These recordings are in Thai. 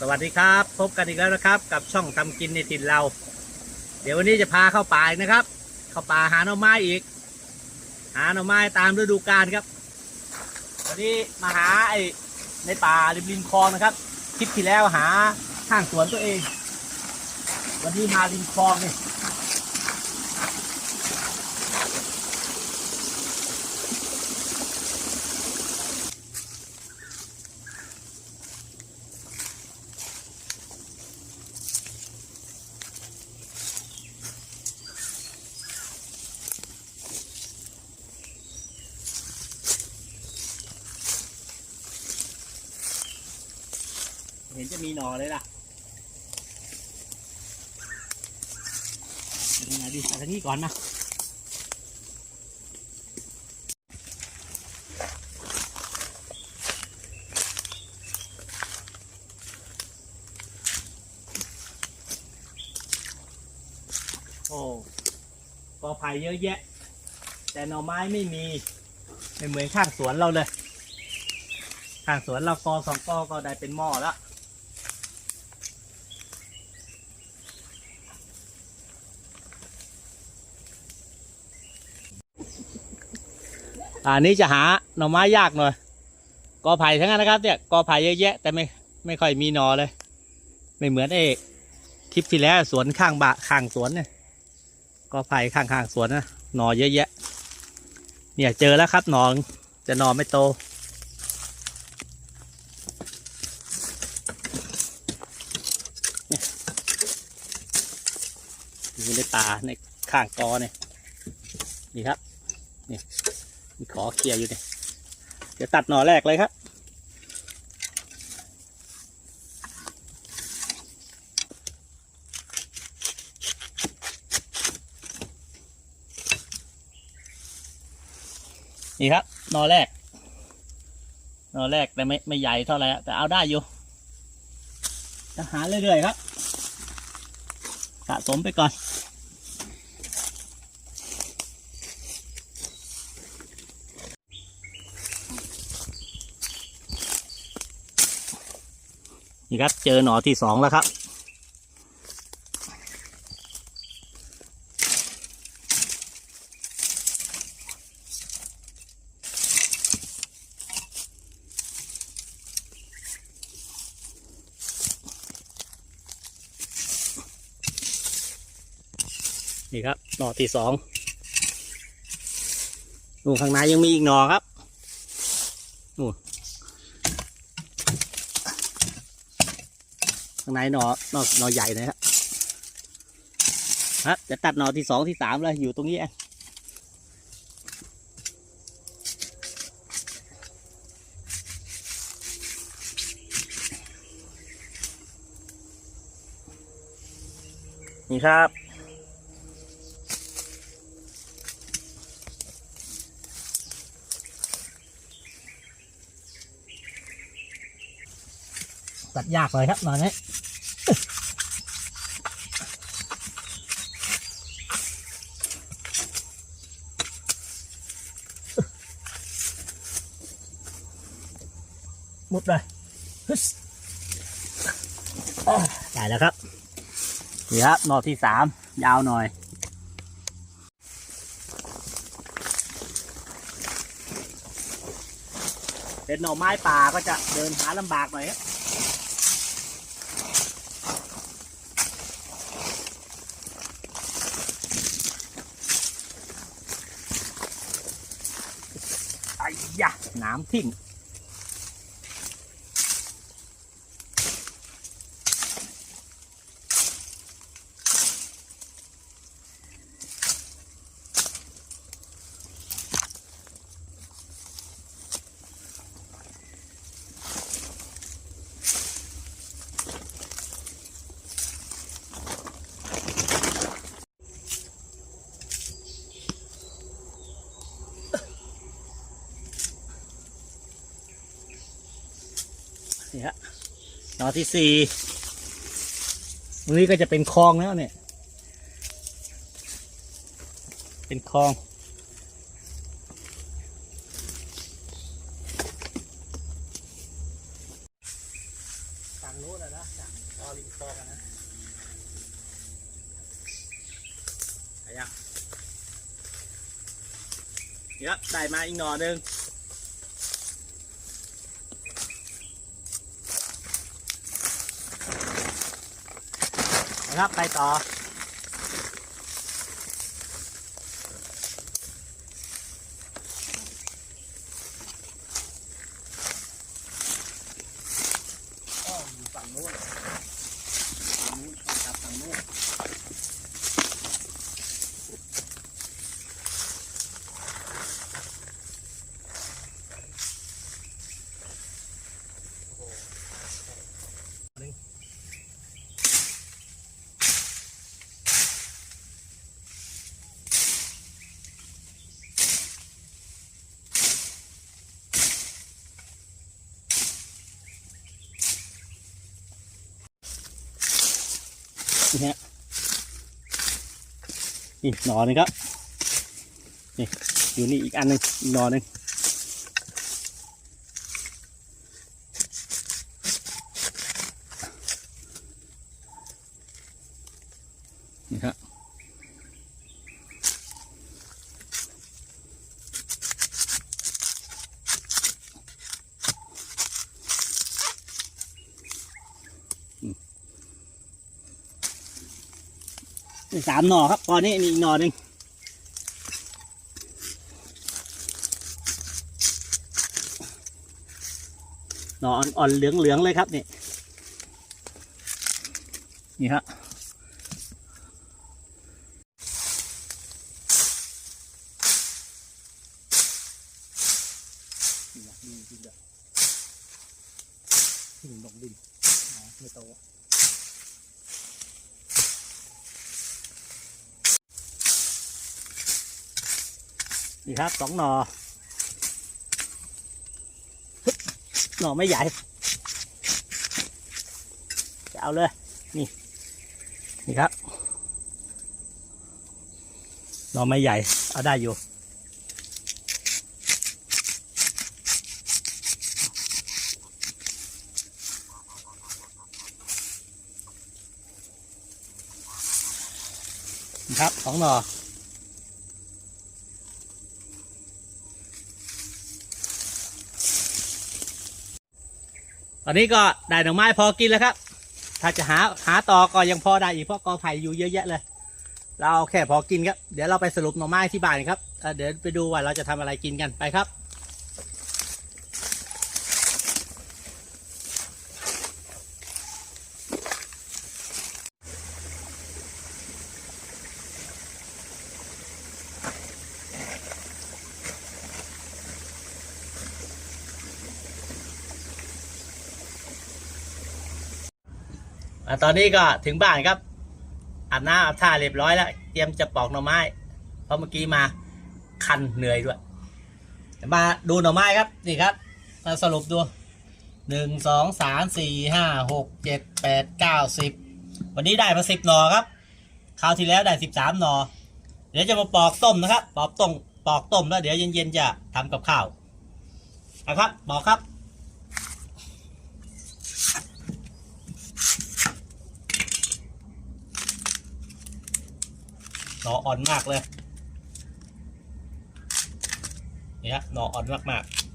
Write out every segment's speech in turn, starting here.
สวัสดีครับ พบกันอีกแล้วนะครับ กับช่องทำกินในถิ่นเรา เดี๋ยววันนี้จะพาเข้าป่าอีกนะครับ เข้าป่าหาหน่อไม้อีก หาหน่อไม้ตามฤดูกาลครับ วันนี้มาหาไอ้ในป่าริมริมคลองนะครับคลิปที่แล้วหาข้างสวนตัวเอง วันนี้มาริมคลองนี่ เห็นจะมีหน่อเลยล่ะเป็นยังไงดีไปทางนี้ก่อนนะโอ้กอไผ่เยอะแยะ แต่หน่อไม้ไม่มีไม่เหมือนข้างสวนเราเลย ข้างสวนเรากอสองกอก็ได้เป็นหม้อแล้ว อันนี้จะหาหน่อไม้ยากหน่อยกอไผ่ทั้งนั้นนะครับ เนี่ยกอไผ่เยอะแยะ แต่ไม่ไม่ค่อยมีหนอเลย ไม่เหมือนเอกทริปที่แล้วสวนข้างบะข้างสวนเนี่ยกอไผ่ข้างข้างสวนนะหนอเยอะแยะ เนี่ยเจอแล้วครับหนอจะหนอไม่โตอยู่ในป่าในข้างกอเนี่ยนี่ครับนี่ มีขอเคลียร์อยู่เนี่ยเดี๋ยวตัดหน่อแรกเลยครับ นี่ครับหน่อแรกหน่อแรกแต่ไม่ไม่ใหญ่เท่าไหร่แต่เอาได้อยู่จะหาเรื่อยๆครับสะสมไปก่อน นี่ครับ เจอหนอที่สองแล้วครับ นี่ครับ หนอที่สองนู่นข้างในยังมีอีกหนอครับนู่น ข้างในหน่อหน่อหนอใหญ่นะครับครับ จะตัดหน่อที่สองที่สามเลยอยู่ตรงนี้เองนี่ครับตัดยากเลยครับหน่อยนี้ มุดเลยฮึสได้แล้วครับนี่ครับหน่อที่สามยาวหน่อยเป็นหน่อไม้ป่าก็จะเดินหาลำบากหน่อยครับ ยะน้ำทิ้ง นี่ฮะหนอที่สี่ตรงนี้ก็จะเป็นคลองแล้วเนี่ย เป็นคลอง ฝั่งนู้นนะนะจากคอริมคลองอะนะไอ้ยะนี่ครับได้มาอีกหน่อหนึ่ง นะครับไปต่อ ก็อยู่ฝั่งนู้นฝั่งนู้นครับฝั่งนู้นโอ้โหหนึ่ง นี่ฮะนี่หนอนนึงครับนี่อยู่นี่อีกอันหนึ่งอีกหนอหนึ่ง มีสามหน่อครับตอนนี้มีอีกหน่อหนึ่งหน่ออ่อนๆเหลืองๆเลยครับนี่นี่ฮะนี่นะดินดินแบบดินลงดินอ๋อไม่โต นี่ครับสองหนอหน่อไม่ใหญ่ จะเอาเลย นี่ นี่ครับ หน่อไม่ใหญ่ เอาได้อยู่นี่ครับสองหน่อ ตอนนี้ก็ได้หน่อไม้พอกินแล้วครับ ถ้าจะหาหาต่อก็ยังพอได้อีกเพราะกอไผ่อยู่เยอะแยะเลย เราเอาแค่พอกินครับ เดี๋ยวเราไปสรุปหน่อไม้ที่บ้านครับเอ่อเดี๋ยวไปดูว่าเราจะทำอะไรกินกันไปครับ อะตอนนี้ก็ถึงบ้านครับอาบน้ำอาบท่าเรียบร้อยแล้ว เตรียมจะปอกหน่อไม้ เพราะเมื่อกี้มาคันเหนื่อยด้วย มาดูหน่อไม้ครับนี่ครับมาสรุปดูหนึ่งสองสามสี่ห้าหกเจ็ดแปดเก้าสิบวันนี้ได้มาสิบหน่อครับคราวที่แล้วได้สิบสามหน่อ เดี๋ยวจะมาปอกต้มนะครับ ปอกต้มปอกต้มแล้วเดี๋ยวเย็นๆจะทำกับข้าวนะครับปอกครับ หนออ่อนมากเลย เนี่ยหนออ่อนมากมากๆ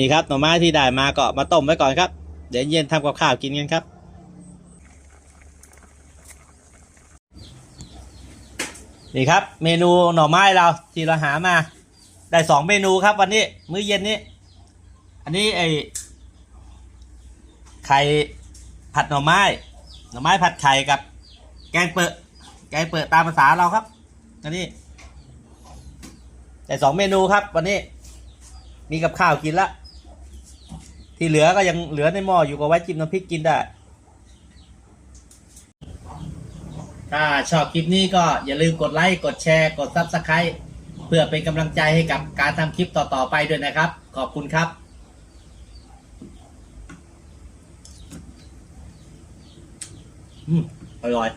นี่ครับหน่อไม้ที่ได้มาก็มาต้มไว้ก่อนครับ เดี๋ยวเย็นทำกับข้าวกินกันครับ นี่ครับ เมนูหน่อไม้เราที่เราหามา ได้สองเมนูครับ วันนี้มื้อเย็นนี้ อันนี้ไอไข่ผัดหน่อไม้ หน่อไม้ผัดไข่กับ แกงเปิดแกงเปิดตามภาษาเราครับ อันนี้ได้สองเมนูครับ วันนี้ มีกับข้าวกินละ ที่เหลือก็ยังเหลือในหม้ออยู่ก็ไว้จิ้มน้ำพริกกินได้ ถ้าชอบคลิปนี้ก็อย่าลืมกดไลค์กดแชร์กด Subscribe เพื่อเป็นกำลังใจให้กับการทำคลิปต่อๆไปด้วยนะครับ ขอบคุณครับอืมอร่อย